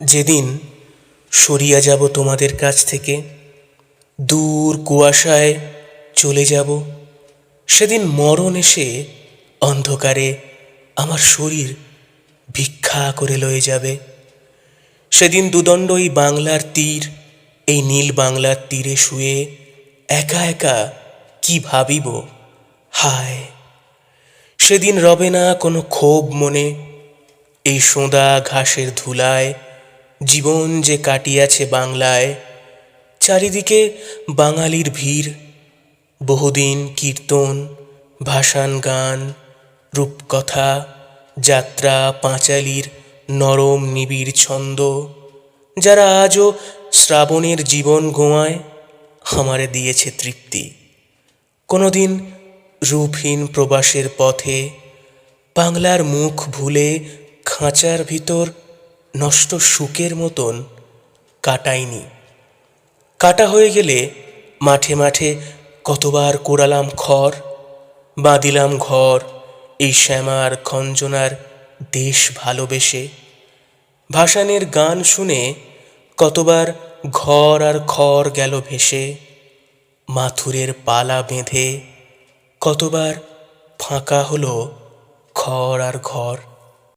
যেদিন সরিয়া যাব তোমাদের কাছ থেকে, দূর কুয়াশায় চলে যাব, সেদিন মরণ এসে অন্ধকারে আমার শরীর ভিক্ষা করে লয়ে যাবে। সেদিন দুদণ্ড এই বাংলার তীর, এই নীল বাংলার তীরে শুয়ে একা একা কি ভাবিব? হায়! সেদিন রবে না কোনো ক্ষোভ মনে, এই সোঁদা ঘাসের ধুলায় জীবন যে কাটিয়াছে বাংলায়, চারিদিকে বাঙালির ভিড়, বহুদিন কীর্তন ভাসান গান, রূপকথা, যাত্রা, পাঁচালির নরম নিবিড় ছন্দ, যারা আজও শ্রাবণের জীবন গোয়ায়, আমারে দিয়েছে তৃপ্তি। কোনোদিন রূপহীন প্রবাসের পথে, বাংলার মুখ ভুলে খাঁচার ভিতর নষ্ট সুখের মতন কাটাইনি। কাটা হয়ে গেলে মাঠে মাঠে কতবার কোড়ালাম খড়, বাঁধিলাম ঘর, এই শ্যামার খঞ্জনার দেশ ভালোবেসে। ভাসানের গান শুনে কতবার ঘর আর খড় গেল ভেসে। মাথুরের পালা বেঁধে কতবার ফাঁকা হলো ঘর আর ঘর।